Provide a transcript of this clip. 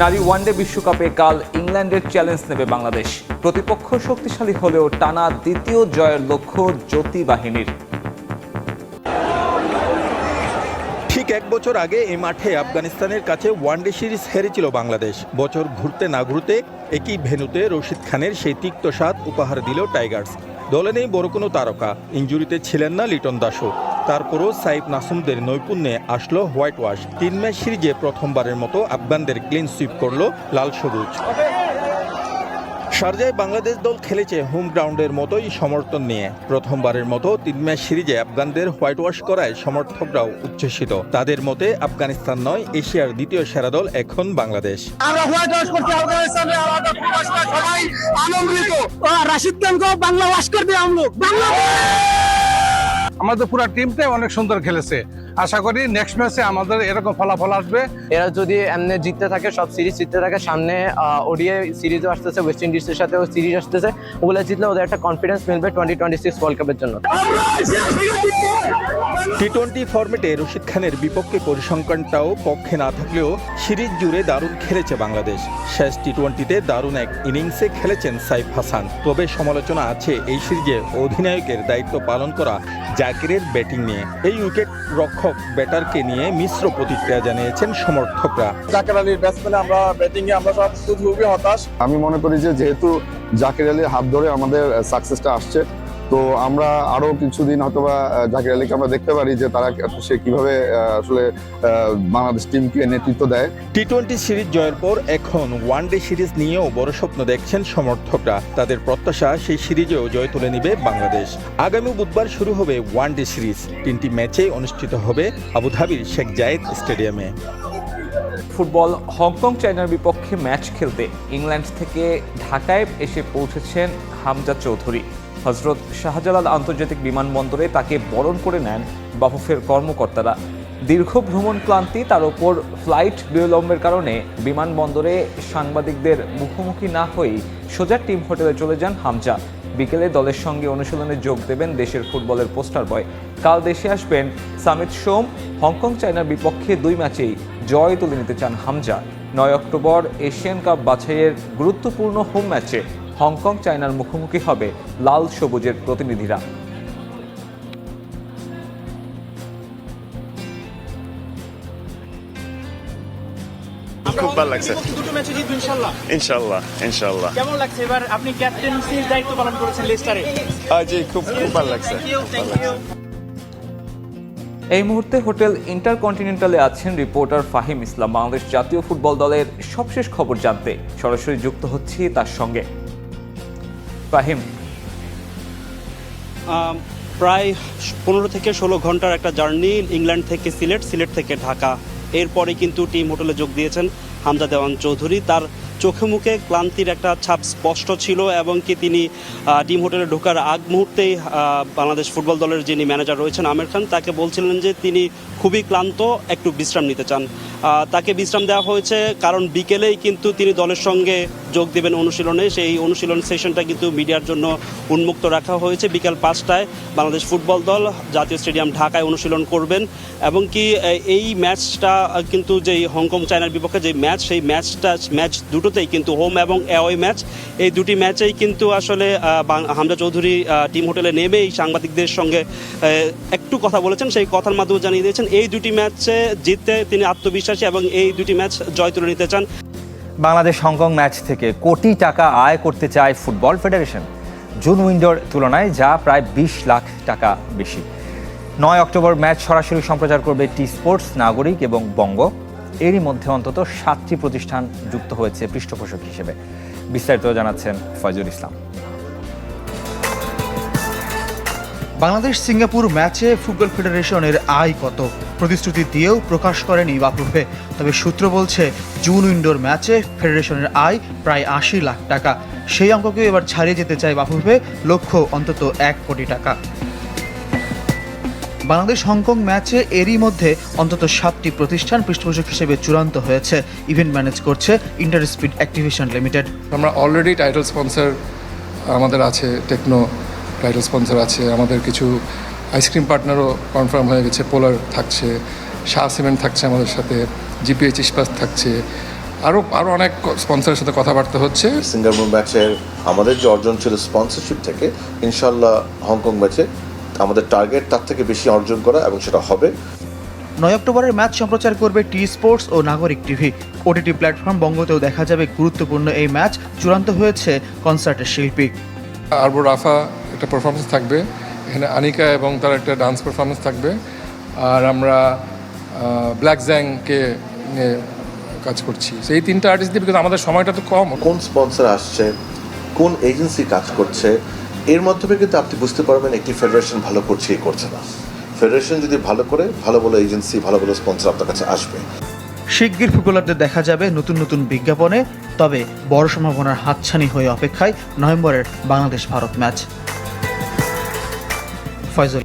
নারী ওয়ানডে বিশ্বকাপে কাল ইংল্যান্ডের চ্যালেঞ্জ নেবে বাংলাদেশ। প্রতিপক্ষ শক্তিশালী হলেও টানা দ্বিতীয় জয়ের লক্ষ্য জ্যোতি বাহিনীর ঠিক এক বছর আগে এই মাঠে আফগানিস্তানের কাছে ওয়ানডে সিরিজ হেরেছিল বাংলাদেশ। বছর ঘুরতে না ঘুরতে একই ভেন্যুতে রশিদ খানের সেই তিক্ত স্বাদ উপহার দিল টাইগার্স। দলে নেই বড় কোনো তারকা। ইঞ্জুরিতে ছিলেন না লিটন দাসও। তারপরও সাইফ নাসুমদের নৈপুণ্যে আসলো হোয়াইট ওয়াশ। তিন ম্যাচ সিরিজে প্রথমবারের মতো আফগানদের ক্লিন সুইপ করল লাল সবুজ। শারজায় বাংলাদেশ দল খেলেছে হোম গ্রাউন্ডের মতোই সমর্থন নিয়ে। প্রথমবারের মতো তিন ম্যাচ সিরিজে আফগানদের হোয়াইট ওয়াশ করায় সমর্থকরাও উচ্ছ্বসিত। তাদের মতে আফগানিস্তান নয় এশিয়ার দ্বিতীয় সেরা দল এখন বাংলাদেশ। আমরা হোয়াইট ওয়াশ করছি আফগানিস্তানে সবাই আনন্দিত। রাশিদ খানকে বাংলা ওয়াশ করে দিয়ে আমলো বাংলা আমাদের পুরো টিমটাই অনেক সুন্দর খেলেছে। আশা করি নেক্সট ম্যাচে আমাদের এরকম ফলাফল আসবে। এরা যদি এমনি জিততে থাকে সব সিরিজ জিততে থাকে সামনে ওডিআই সিরিজও আসতেছে ওয়েস্ট ইন্ডিজের সাথেও সিরিজ আসতেছে। ওগুলো জিতলে ওদের একটা কনফিডেন্স মিলবে টোয়েন্টি টোয়েন্টি সিক্স ওয়ার্ল্ড কাপের জন্য। টি টোয়েন্টি ফরম্যাটে রশিদ খানের বিপক্ষে পরিসংখ্যানটাও পক্ষে না থাকলেও সিরিজ জুড়ে দারুণ খেলেছে বাংলাদেশ। শেষ টি টোয়েন্টিতে দারুণ এক ইনিংসে খেলেছেন সাইফ হাসান। তবে সমালোচনা আছে এই সিরিজে অধিনায়কের দায়িত্ব পালন করা জাকিরের ব্যাটিং নিয়ে। এই উইকেট রক্ষক ব্যাটারকে নিয়ে মিশ্র প্রতিক্রিয়া জানিয়েছেন সমর্থকরা। জাকের আলীর ব্যাটসম্যানে আমরা ব্যাটিং এ আমরা সব খুবই হতাশ। আমি মনে করি যে যেহেতু জাকের আলীর হাত ধরে আমাদের সাকসেসটা আসছে তো আমরা আরও কিছুদিন হয়তো বা জাকির আলীকে আমরা দেখতে পারি যে তারা সে কীভাবে আসলে বাংলাদেশ টিমকে নেতৃত্ব দেয়। টি টোয়েন্টি সিরিজ জয়ের পর এখন ওয়ান ডে সিরিজ নিয়েও বড় স্বপ্ন দেখছেন সমর্থকরা। তাদের প্রত্যাশা সেই সিরিজেও জয় তুলে নেবে বাংলাদেশ। আগামী বুধবার শুরু হবে ওয়ান ডে সিরিজ। তিনটি ম্যাচে অনুষ্ঠিত হবে আবুধাবির শেখ জায়েদ স্টেডিয়ামে। ফুটবল হংকং চায়নার বিপক্ষে ম্যাচ খেলতে ইংল্যান্ড থেকে ঢাকায় এসে পৌঁছেছেন হামজা চৌধুরী। হজরত শাহজালাল আন্তর্জাতিক বিমানবন্দরে তাকে বরণ করে নেন বাফুফের কর্মকর্তারা। দীর্ঘ ভ্রমণ ক্লান্তি তার ওপর ফ্লাইট বিলম্বের কারণে বিমানবন্দরে সাংবাদিকদের মুখোমুখি না হয়েই সোজা টিম হোটেলে চলে যান হামজা। বিকেলে দলের সঙ্গে অনুশীলনে যোগ দেবেন দেশের ফুটবলের পোস্টার বয়। কাল দেশে আসবেন সামিত সোম। হংকং, চায়নার বিপক্ষে দুই ম্যাচেই জয় তুলে নিতে চান হামজা। নয় অক্টোবর এশিয়ান কাপ বাছাইয়ের গুরুত্বপূর্ণ হোম ম্যাচে হংকং চায়নার মুখোমুখি হবে লাল সবুজের প্রতিনিধিরা। খুব ভালো লাগছে। দুটো ম্যাচে জিতবে ইনশাল্লাহ। ইনশাল্লাহ ইনশাল্লাহ। কেমন লাগছে? এবার আপনি ক্যাপ্টেন্সির দায়িত্ব পালন করেছেন লেস্টারে। জি খুব খুব ভালো লাগছে। এই মুহূর্তে হোটেল ইন্টারকন্টিনেন্টালে আছেন রিপোর্টার ফাহিম ইসলাম। বাংলাদেশ জাতীয় ফুটবল দলের সবশেষ খবর জানতে সরাসরি যুক্ত হচ্ছি তার সঙ্গে। ফাহিম প্রায় পনেরো থেকে ষোলো ঘণ্টার একটা জার্নি ইংল্যান্ড থেকে সিলেট সিলেট থেকে ঢাকা। এরপরে কিন্তু টিম হোটেলে যোগ দিয়েছেন হামজা দেওয়ান চৌধুরী। তার চোখে মুখে ক্লান্তির একটা ছাপ স্পষ্ট ছিল এবং কি তিনি টিম হোটেলে ঢোকার আগ মুহূর্তেই বাংলাদেশ ফুটবল দলের যিনি ম্যানেজার রয়েছেন আমির খান, তাকে বলছিলেন যে তিনি খুবই ক্লান্ত, একটু বিশ্রাম নিতে চান। তাকে বিশ্রাম দেওয়া হয়েছে কারণ বিকেলেই কিন্তু তিনি দলের সঙ্গে যোগ দেবেন অনুশীলনে। সেই অনুশীলন সেশনটা কিন্তু মিডিয়ার জন্য উন্মুক্ত রাখা হয়েছে। বিকাল পাঁচটায় বাংলাদেশ ফুটবল দল জাতীয় স্টেডিয়াম ঢাকায় অনুশীলন করবেন। এবং কি এই ম্যাচটা কিন্তু যেই হংকং চায়নার বিপক্ষে যে ম্যাচ, সেই ম্যাচটা, ম্যাচ দুটোতেই কিন্তু হোম এবং অ্যাওয়ে ম্যাচ। এই দুটি ম্যাচেই কিন্তু আসলে হামজা চৌধুরী টিম হোটেলে নেমেই সাংবাদিকদের সঙ্গে একটু কথা বলেছেন। সেই কথার মাধ্যমে জানিয়ে দিয়েছেন, এই দুটি ম্যাচে জিততে তিনি আত্মবিশ্বাসী এবং এই দুটি ম্যাচ জয় তুলে নিতে চান। বাংলাদেশ হংকং ম্যাচ থেকে কোটি টাকা আয় করতে চায় ফুটবল ফেডারেশন। জুন উইন্ডোর তুলনায় যা প্রায় বিশ লাখ টাকা বেশি। নয় অক্টোবর ম্যাচ সরাসরি সম্প্রচার করবে টি স্পোর্টস, নাগরিক এবং বঙ্গ। এরই মধ্যে অন্তত সাতটি প্রতিষ্ঠান যুক্ত হয়েছে পৃষ্ঠপোষক হিসেবে। বিস্তারিত জানাচ্ছেন ফয়জুল ইসলাম। বাংলাদেশ সিঙ্গাপুর ম্যাচে ফুটবল ফেডারেশনের আয় কত? প্রতিশ্রুতি দিয়েও প্রকাশ করেনি বাফুফে। তবে সূত্র বলছে, জুন উইন্ডোর ম্যাচে ফেডারেশনের আয় প্রায় আশি লাখ টাকা। সেই অঙ্ককেও এবার ছাড়িয়ে যেতে চায় বাফুফে লক্ষ্য অন্তত এক কোটি টাকা। বাংলাদেশ হংকং ম্যাচে এরই মধ্যে অন্তত সাতটি প্রতিষ্ঠান পৃষ্ঠপোষক হিসেবে চূড়ান্ত হয়েছে। ইভেন্ট ম্যানেজ করছে ইন্টার স্পিড অ্যাক্টিভিশন লিমিটেড। আমরা অলরেডি টাইটেল স্পন্সর আমাদের আছে টেকনো টাইটেল স্পন্সর আছে। আমাদের কিছু আইসক্রিম পার্টনারও কনফার্ম হয়ে গেছে। পোলার থাকছে শাহ সিমেন্ট থাকছে আমাদের সাথে জিপিএইচ ইস্পাত থাকছে। আরও আরও অনেক স্পন্সরের সাথে কথাবার্তা হচ্ছে। সিঙ্গাপুর ম্যাচের আমাদের যে অর্জন ছিল স্পন্সরশিপ থেকে ইনশাল্লাহ হংকং ম্যাচে আমাদের টার্গেট তার থেকে বেশি অর্জন করা এবং সেটা হবে। নয় অক্টোবরের ম্যাচ সম্প্রচার করবে টি স্পোর্টস ও নাগরিক টিভি ওটিটি প্ল্যাটফর্ম বঙ্গতেও দেখা যাবে গুরুত্বপূর্ণ এই ম্যাচ চূড়ান্ত হয়েছে কনসার্টের শিল্পী। আরবো রাফা একটা পারফরমেন্স থাকবে। এখানে আনিকা এবং তার একটা ডান্স পারফরমেন্স থাকবে। আর আমরা ব্ল্যাক জ্যাংকে নিয়ে কাজ করছি। সেই তিনটা আর্টিস্ট দিয়ে because আমাদের সময়টা তো কম। কোন স্পন্সর আসছে? কোন এজেন্সি কাজ করছে? এর মাধ্যমে কিন্তু আপনি বুঝতে পারবেন একটি ফেডারেশন ভালো করছে কি করছে না। ফেডারেশন যদি ভালো করে ভালো ভালো এজেন্সি ভালো ভালো স্পন্সর আপনার কাছে আসবে। শিগগির ফুটবলারদের দেখা যাবে নতুন নতুন বিজ্ঞাপনে তবে বড় সম্ভাবনার হাতছানি হয়ে অপেক্ষায় নভেম্বরের বাংলাদেশ ভারত ম্যাচ ফয়জল